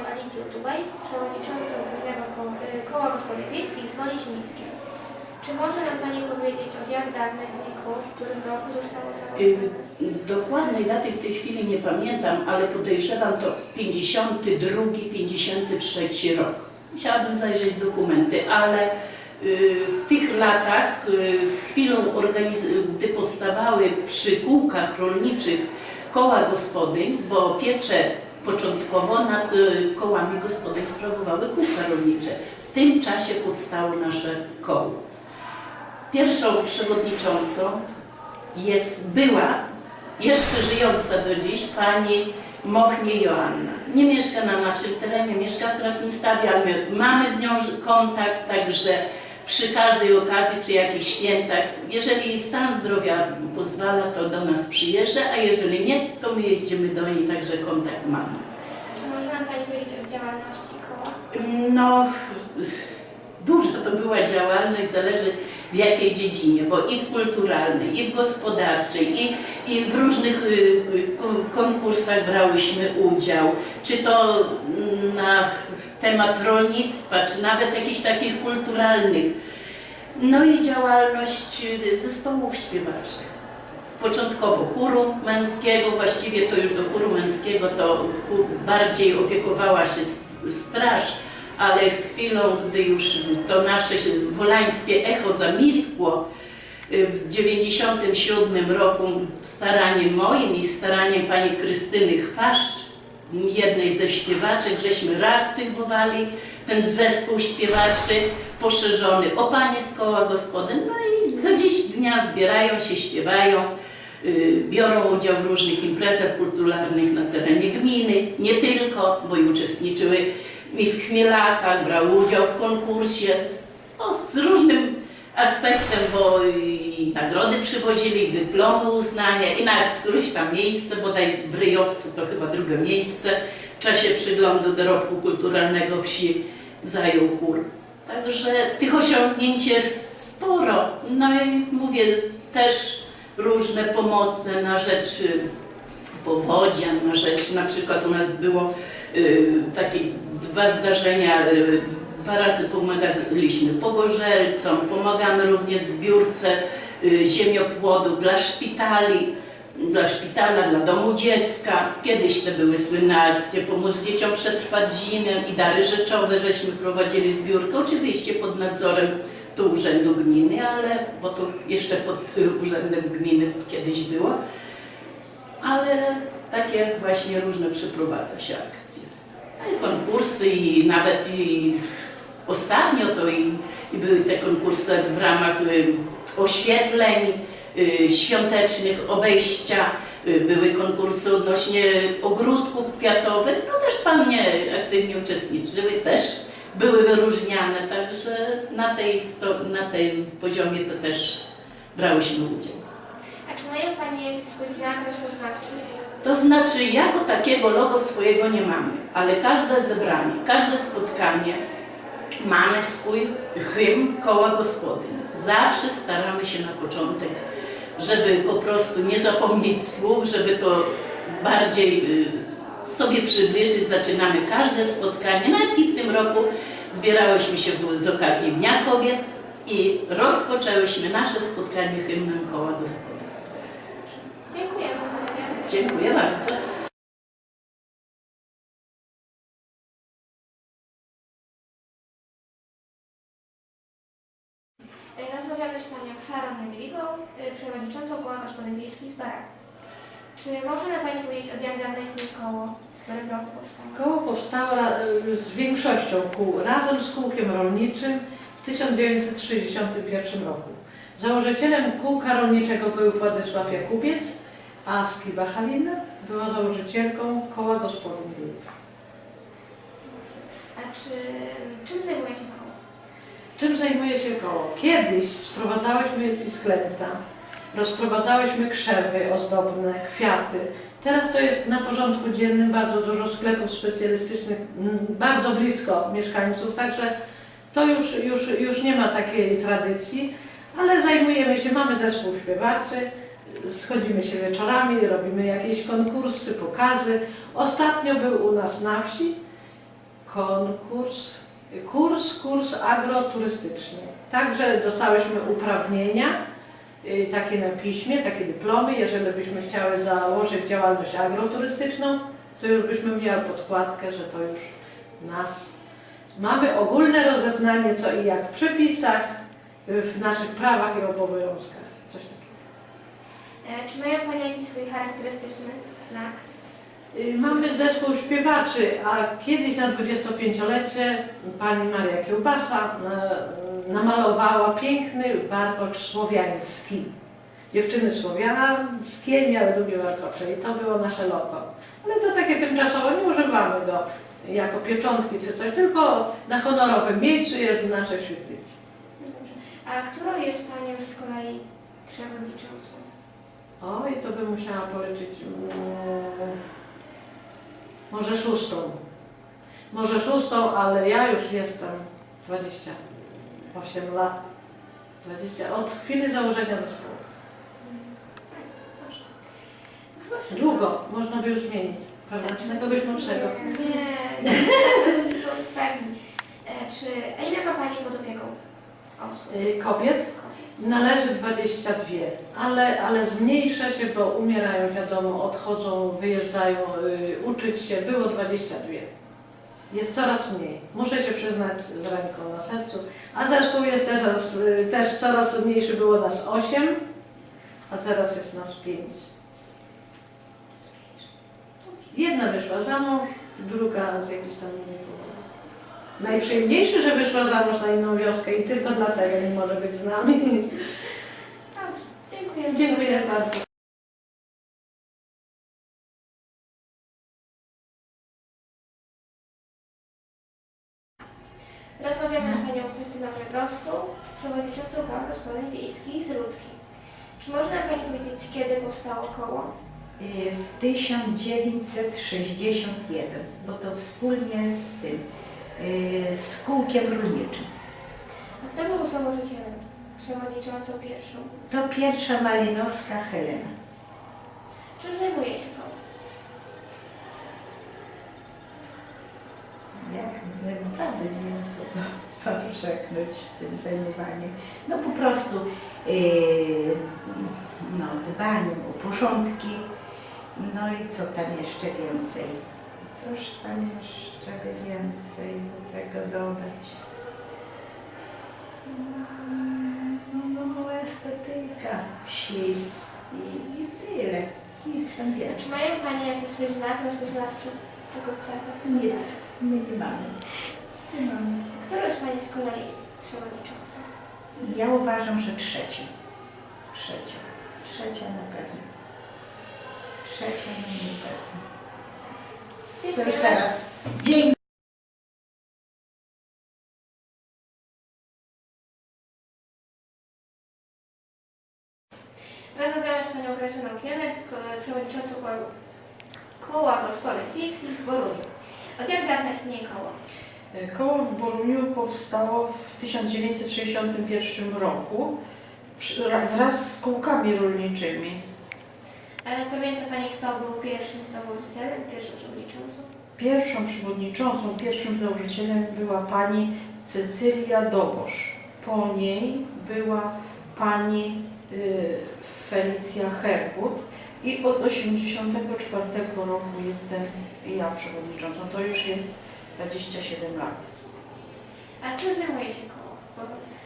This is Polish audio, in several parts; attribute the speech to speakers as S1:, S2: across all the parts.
S1: Panią Alicję Tubaj, Przewodniczącą Głównego Koła, y, Koła Gospodyń Wiejskich z Woli Sinickiej. Czy może nam Pani powiedzieć, od jak dawna znikło, w którym roku zostało założone?
S2: Y, Dokładnej daty w tej chwili nie pamiętam, ale podejrzewam to 52-53 rok. Musiałabym zajrzeć dokumenty, ale y, w tych latach, z chwilą, gdy powstawały przy kółkach rolniczych koła gospodyń, bo piecze początkowo nad y, kołami gospodyń sprawowały kółka rolnicze. W tym czasie powstało nasze koło. Pierwszą przewodniczącą jest, była jeszcze żyjąca do dziś pani Mochnie Joanna. Nie mieszka na naszym terenie, mieszka w Krasnymstawie, ale my mamy z nią kontakt, także przy każdej okazji, przy jakichś świętach, jeżeli stan zdrowia pozwala, to do nas przyjeżdża, a jeżeli nie, to my jeździmy do niej, także kontakt mamy.
S1: Czy może nam Pani powiedzieć o działalności koła?
S2: No, duża to była działalność, zależy w jakiej dziedzinie, bo i w kulturalnej, i w gospodarczej, i, i w różnych y, y, kon- konkursach brałyśmy udział, czy to na temat rolnictwa, czy nawet jakichś takich kulturalnych. No i działalność y, zespołów śpiewaczych. Początkowo chóru męskiego, właściwie to już do chóru męskiego to chór bardziej opiekowała się straż, ale z chwilą, gdy już to nasze wolańskie echo zamilkło, y, w 97 roku staraniem moim i staraniem pani Krystyny Chwaszcz, jednej ze śpiewaczek, żeśmy reaktywowali ten zespół śpiewaczy poszerzony o panie z koła gospodyń, no i do dziś dnia zbierają się, śpiewają, y, biorą udział w różnych imprezach kulturalnych na terenie gminy, nie tylko, bo i uczestniczyły i w chmielakach, brały udział w konkursie, no, z różnym aspektem, bo i nagrody przywozili, dyplomy uznania i nawet któreś tam miejsce, bodaj w Ryjowcu to chyba drugie miejsce, w czasie przyglądu dorobku kulturalnego wsi zajął chór. Także tych osiągnięć jest sporo. No i mówię też różne pomoce na rzecz y, powodzian, na rzecz, na przykład u nas było y, takie dwa zdarzenia, y, dwa razy pomagaliśmy pogorzelcom, pomagamy również zbiórce y, ziemiopłodów dla szpitali, dla szpitala, dla domu dziecka. Kiedyś to były słynne akcje Pomóc dzieciom przetrwać zimę i dary rzeczowe, żeśmy prowadzili zbiórkę, oczywiście pod nadzorem tu Urzędu Gminy, ale bo to jeszcze pod y, Urzędem Gminy kiedyś było ale takie właśnie różne przeprowadza się akcje. No i konkursy i nawet i ostatnio to i, i były te konkursy w ramach y, oświetleń y, świątecznych, obejścia, y, były konkursy odnośnie ogródków kwiatowych, no też panie aktywnie uczestniczyły, też były wyróżniane, także na, tej, na tym poziomie to też brałyśmy udział.
S1: A czy mają Pani jakiś swój znak rozpoznawczy?
S2: To znaczy, jako takiego logo swojego nie mamy, ale każde zebranie, każde spotkanie mamy swój hymn koła gospodyń. Zawsze staramy się na początek, żeby po prostu nie zapomnieć słów, żeby to bardziej y, sobie przybliżyć. Zaczynamy każde spotkanie, nawet i w tym roku zbierałyśmy się z okazji Dnia Kobiet i rozpoczęłyśmy nasze spotkanie hymnem koła gospodyń.
S1: Za wywiad.
S2: Dziękuję bardzo.
S1: Y, z Panią Szarą Nedwigą, y, Przewodniczącą Koła Gospodyń Wiejskich z Barak. Czy może nam Pani powiedzieć, od jak dawna istnieje koło, w którym roku powstało?
S3: Koło powstało e, z większością kół, razem z kółkiem rolniczym w 1961 roku. Założycielem kółka rolniczego był Władysław Jakubiec, a Skiba Halina była założycielką koła gospodyń wiejskich.
S1: A czy czym zajmuje się koło?
S3: Czym zajmuje się koło? Kiedyś sprowadzałyśmy pisklęta, rozprowadzałyśmy krzewy ozdobne, kwiaty. Teraz to jest na porządku dziennym bardzo dużo sklepów specjalistycznych, bardzo blisko mieszkańców, także to już, już, już nie ma takiej tradycji, ale zajmujemy się, mamy zespół śpiewaczy, schodzimy się wieczorami, robimy jakieś konkursy, pokazy. Ostatnio był u nas na wsi konkurs, kurs, kurs agroturystyczny. Także dostałyśmy uprawnienia, y, takie na piśmie, takie dyplomy. Jeżeli byśmy chciały założyć działalność agroturystyczną, to już byśmy miały podkładkę, że to już nas. Mamy ogólne rozeznanie, co i jak w przepisach, y, w naszych prawach i obowiązkach. Coś takiego.
S1: E, Czy mają Panie jakiś swój charakterystyczny znak?
S3: Y, Mamy zespół śpiewaczy, a kiedyś na 25-lecie pani Maria Kiełbasa na, namalowała piękny warkocz słowiański. Dziewczyny słowiańskie miały długie warkocze i to było nasze logo. Ale to takie tymczasowo, nie używamy go jako pieczątki czy coś, tylko na honorowym miejscu jest w naszej świetlicy.
S1: A którą jest Pani już z kolei przewodniczącą?
S3: Oj, to bym musiała policzyć. Może szóstą. Może szóstą, ale ja już jestem 28 lat. 20, od chwili założenia zespołu. Długo, można by już zmienić. Prawda? Czy na kogoś młodszego?
S1: Nie, nie, są pewni. E, Czy, a ile ma Pani pod opieką osób?
S3: Y, Kobiet należy 22, ale, ale zmniejsza się, bo umierają, wiadomo, odchodzą, wyjeżdżają, y, uczyć się. Było 22. Jest coraz mniej. Muszę się przyznać z ręką na sercu. A zespół jest teraz, y, też coraz mniejszy. Było nas 8, a teraz jest nas 5. Jedna wyszła za mąż, druga z jakichś tam innych. Najprzyjemniejszy, że wyszła za mąż na inną wioskę i tylko dlatego nie może być z nami.
S1: Dobrze, dziękuję.
S3: Dziękuję bardzo.
S1: Rozmawiamy z Panią Krystyną Żebrowską, przewodniczącą koła gospodyń wiejskich z Rudki. Czy można Pani powiedzieć, kiedy powstało koło?
S4: Y, w 1961, bo to wspólnie z tym, z kółkiem rolniczym.
S1: A kto był założycielem? Przewodniczącą pierwszą.
S4: To pierwsza malinowska Helena.
S1: Czym zajmuje się?
S4: Jak ja naprawdę nie wiem, co to mam rzeknąć z tym zajmowaniem. No po prostu yy, no, dbaniem o porządki, no i co tam jeszcze więcej? Coś tam jeszcze więcej do tego dodać. No, no, no estetyka wsi i, i tyle. Nic tam
S1: Czy
S4: więcej.
S1: mają Panie jakiś znak rozpoznawczy jako cechę?
S4: Nic, my nie mamy. Nie mamy.
S1: Kto jest Pani z kolei przewodnicząca?
S4: Ja uważam, że trzeci. Trzecia. Trzecia na pewno. Trzecia na pewno. To już teraz. Dzięki.
S1: Rozmawiamy z Panią Grażyną Kienek, ko- przewodniczącą koła, koła gospodyń wiejskich w Boruniu. Od jak dawna istnieje koło?
S5: Koło w Boruniu powstało w 1961 roku wraz z kółkami rolniczymi.
S1: Ale pamięta Pani, kto był pierwszym założycielem, pierwszym przewodniczącą?
S5: Pierwszą przewodniczącą, pierwszym założycielem była pani Cecylia Dobosz. Po niej była pani y, Felicja Herbut i od 1984 roku jestem ja przewodniczącą. To już jest 27 lat.
S1: A czym zajmuje się koło? Boruniu?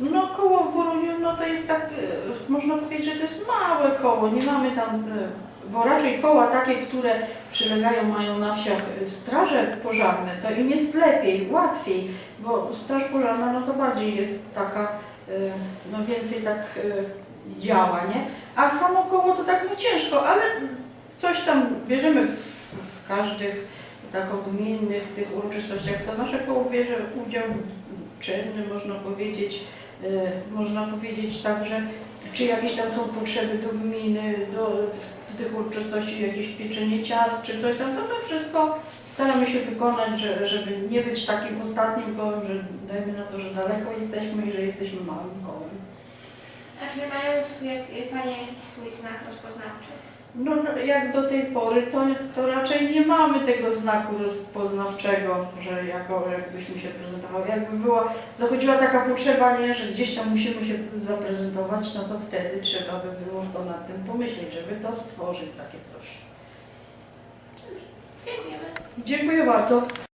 S5: No koło w Boruniu, no to jest tak, e, można powiedzieć, że to jest małe koło, nie mamy tam, e, bo raczej koła takie, które przylegają, mają na wsiach straże pożarne, to im jest lepiej, łatwiej, bo straż pożarna, no to bardziej jest taka, no więcej tak działa, nie? A samo koło to tak no ciężko, ale coś tam bierzemy w, w każdych tak gminnych tych uroczystościach, to nasze koło bierze udział czynny, można powiedzieć, e, można powiedzieć tak, że czy jakieś tam są potrzeby do gminy, do, do tych uroczystości, jakieś pieczenie ciast, czy coś tam, to my wszystko staramy się wykonać, że, żeby nie być takim ostatnim kołem, że dajmy na to, że daleko jesteśmy i że jesteśmy małym kołem.
S1: A czy mają jak- Panie jakiś swój znak rozpoznawczy?
S5: No no, jak do tej pory, to, to raczej nie mamy tego znaku rozpoznawczego, że jako jakbyśmy się prezentowały. Jakby była, zachodziła taka potrzeba, nie, że gdzieś tam musimy się zaprezentować, no to wtedy trzeba by było to nad tym pomyśleć, żeby to stworzyć takie coś.
S1: Dziękujemy.
S5: Dziękuję bardzo.